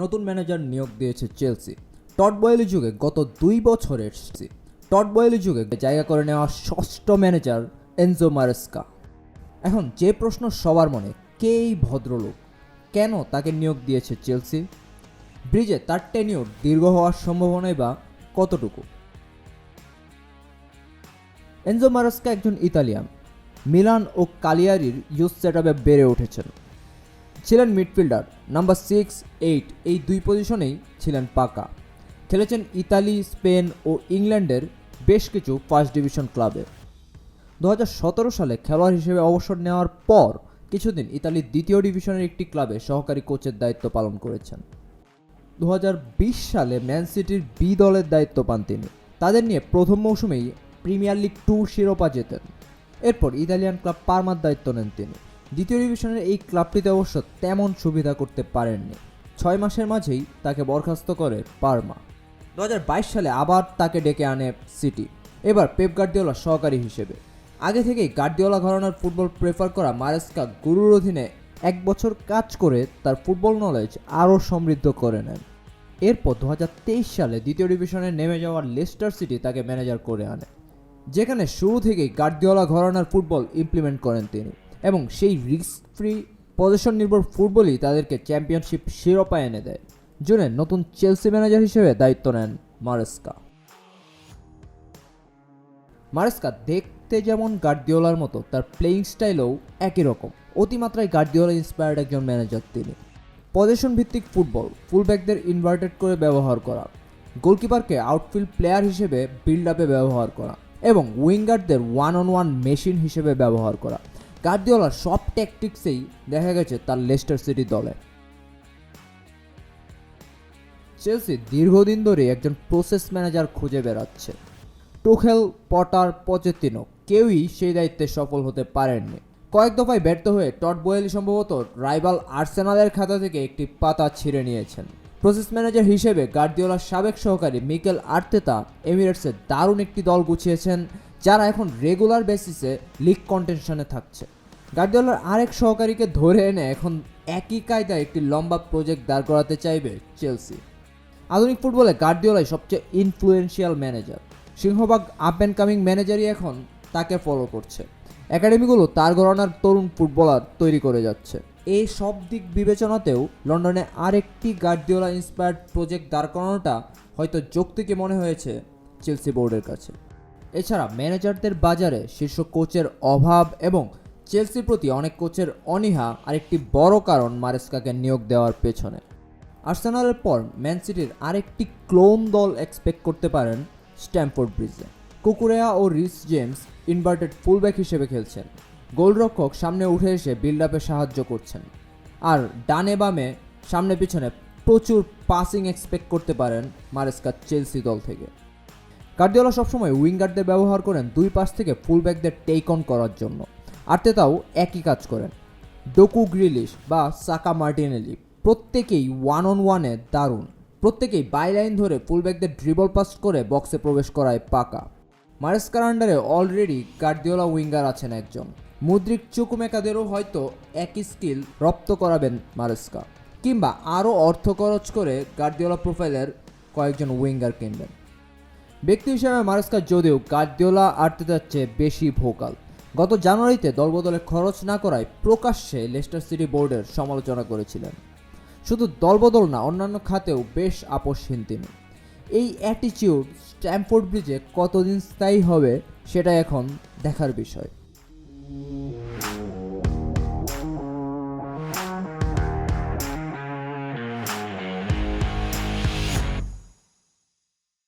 নতুন ম্যানেজার নিয়োগ দিয়েছে চেলসি। টট বয়েলি যুগে গত দুই বছরের টট বয়েলি যুগে জায়গা করে নেওয়া ষষ্ঠ ম্যানেজার এনজো মারেস্কা। এখন যে প্রশ্ন সবার মনে, কে এই ভদ্রলোক? কেন তাকে নিয়োগ দিয়েছে চেলসি? ব্রিজে তার টেনিওর দীর্ঘ হওয়ার সম্ভাবনাই বা কতটুকু? এনজো মারেস্কা একজন ইতালিয়ান। মিলান ও কালিয়ারির ইউথ সেটআপে বেড়ে উঠেছেন। ছিলেন মিডফিল্ডার নাম্বার সিক্স এইট এই দুই পজিশনেই ছিলেন পাকা। খেলেছেন ইতালি, স্পেন ও ইংল্যান্ডের বেশ কিছু ফার্স্ট ডিভিশন ক্লাবে দু হাজার সতেরো সালে খেলোয়াড় হিসেবে অবসর নেওয়ার পর কিছুদিন ইতালির দ্বিতীয় ডিভিশনের একটি ক্লাবে সহকারী কোচের দায়িত্ব পালন করেছেন। দু হাজার বিশ সালে ম্যান সিটির বি দলের দায়িত্ব পান তিনি। তাদের নিয়ে প্রথম মৌসুমেই প্রিমিয়ার লিগ টু শিরোপা জেতেন। এরপর ইতালিয়ান ক্লাব পারমার দায়িত্ব নেন তিনি। দ্বিতীয় ডিভিশনের এই ক্লাবটিতে অবশ্য তেমন সুবিধা করতে পারেননি। ছয় মাসের মাঝেই তাকে বরখাস্ত করে পারমা। দু হাজার বাইশ সালে আবার তাকে ডেকে আনে সিটি। এবার পেপ গার্দিওলা সহকারী হিসেবে। আগে থেকেই গার্দিওলা ঘরানার ফুটবল প্রেফার করা মারেস্কা গুরুর অধীনে এক বছর কাজ করে তার ফুটবল নলেজ আরও সমৃদ্ধ করে নেন। এরপর দু হাজার তেইশ সালে দ্বিতীয় ডিভিশনে নেমে যাওয়ার লেস্টার সিটি তাকে ম্যানেজার করে আনে। যেখানে শুরু থেকেই গার্দিওলা ঘরানার ফুটবল ইমপ্লিমেন্ট করেন তিনি। এবং সেই রিস্ক ফ্রি পজিশন নির্ভর ফুটবলই তাদেরকে চ্যাম্পিয়নশিপ শিরোপা এনে দেয়। জুনে নতুন চেলসি ম্যানেজার হিসেবে দায়িত্ব নেন মারেস্কা। মারেস্কা দেখতে যেমন গার্দিওলার মতো, তার প্লেয়িং স্টাইলও একই রকম। অতিমাত্রায় গার্দিওলা ইন্সপায়ার্ড একজন ম্যানেজার তিনি। পজিশন ভিত্তিক ফুটবল ফুলব্যাকদের ইনভার্টেড করে ব্যবহার করা। গোলকিপারকে আউটফিল্ড প্লেয়ার হিসেবে বিল্ড আপে ব্যবহার করা। এবং উইঙ্গারদের ওয়ান অন ওয়ান মেশিন হিসেবে ব্যবহার করা। গার্দিওলার সব ট্যাকটিক্সেই দেখা গেছে তার লেস্টার সিটি দলে। চেলসি দীর্ঘদিন ধরে একজন প্রসেস ম্যানেজার খুঁজে বেড়াচ্ছে। টুখেল পটার পচেতিনো কেউই সেই দায়িত্বে সফল হতে পারেননি। কয়েক দফায় ব্যর্থ হয়ে টট বয়েলি সম্ভবত রাইভাল আর্সেনালের খাতা থেকে একটি পাতা ছিঁড়ে নিয়েছেন। প্রসেস ম্যানেজার হিসেবে গার্দিওলার সাবেক সহকারী মিকেল আর্তেতা এমিরেটসে দারুণ একটি দল গুছিয়েছেন, যারা এখন রেগুলার বেসিসে লিগ কন্টেনশনে থাকছে। গার্দিওলার আরেক সহকারীকে ধরে এনে এখন একই কায়দায় একটি লম্বা প্রজেক্ট দাঁড় করাতে চাইবে চেলসি আধুনিক ফুটবলে গার্দিওলাই সবচেয়ে ইনফ্লুয়েন্সিয়াল ম্যানেজার সিংহভাগ আপ অ্যান্ড কামিং ম্যানেজারই এখন তাকে ফলো করছে। একাডেমিগুলো তার ঘরানার তরুণ ফুটবলার তৈরি করে যাচ্ছে। এই সব দিক বিবেচনাতেও লন্ডনে আরেকটি গার্দিওলা ইন্সপায়ার্ড প্রজেক্ট দাঁড় করানোটা হয়তো যৌক্তিকে মনে হয়েছে চেলসি বোর্ডের কাছে। এছাড়া ম্যানেজারদের বাজারে শীর্ষ কোচের অভাব এবং চেলসির প্রতি অনেক কোচের অনীহা আরেকটি বড় কারণ মারেস্কাকে নিয়োগ দেওয়ার পেছনে। আর্সেনালের পর ম্যান সিটির আরেকটি ক্লোন দল এক্সপেক্ট করতে পারেন স্ট্যামফোর্ড ব্রিজে। কুকুরেয়া ও রিস জেমস ইনভার্টেড ফুলব্যাক হিসেবে খেলছেন। গোলরক্ষক সামনে উঠে এসে বিল্ড আপে সাহায্য করছেন। আর ডানে বামে সামনে পিছনে প্রচুর পাসিং এক্সপেক্ট করতে পারেন মারেস্কা চেলসি দল থেকে। গার্দিওলা সবসময় উইঙ্গারদের ব্যবহার করেন দুই পাশ থেকে ফুলব্যাকদের টেক অন করার জন্য। আর্তেতাও একই কাজ করেন। ডোকু গ্রিলিশ বা সাকা মার্টিনেলি প্রত্যেকেই ওয়ান অন ওয়ানে দারুণ। প্রত্যেকেই বাইলাইন ধরে ফুলব্যাকদের ড্রিবল পাস করে বক্সে প্রবেশ করায় পাকা। মারেস্কার আন্ডারে অলরেডি গার্দিওলা উইঙ্গার আছেন একজন। মুদ্রিক চুকুমেকাদেরও হয়তো একই স্কিল রপ্ত করাবেন মারেস্কা। কিংবা আরও অর্থ খরচ করে গার্দিওলা প্রোফাইলের কয়েকজন উইঙ্গার কিনবেন। ব্যক্তি হিসেবে মারেস্কা যদিও গার্দিওলা আর্তেতার চেয়ে বেশি ভোকাল গত জানুয়ারিতে দলবদলে খরচ না করায় প্রকাশ্যে লেস্টার সিটি বোর্ডের সমালোচনা করেছিলেন। শুধু দলবদল না, অন্যান্য খাতেও বেশ আপোষহীন তিনি। এই অ্যাটিচিউড স্ট্যাম্পোর্ড ব্রিজে কতদিন স্থায়ী হবে সেটা এখন দেখার বিষয়।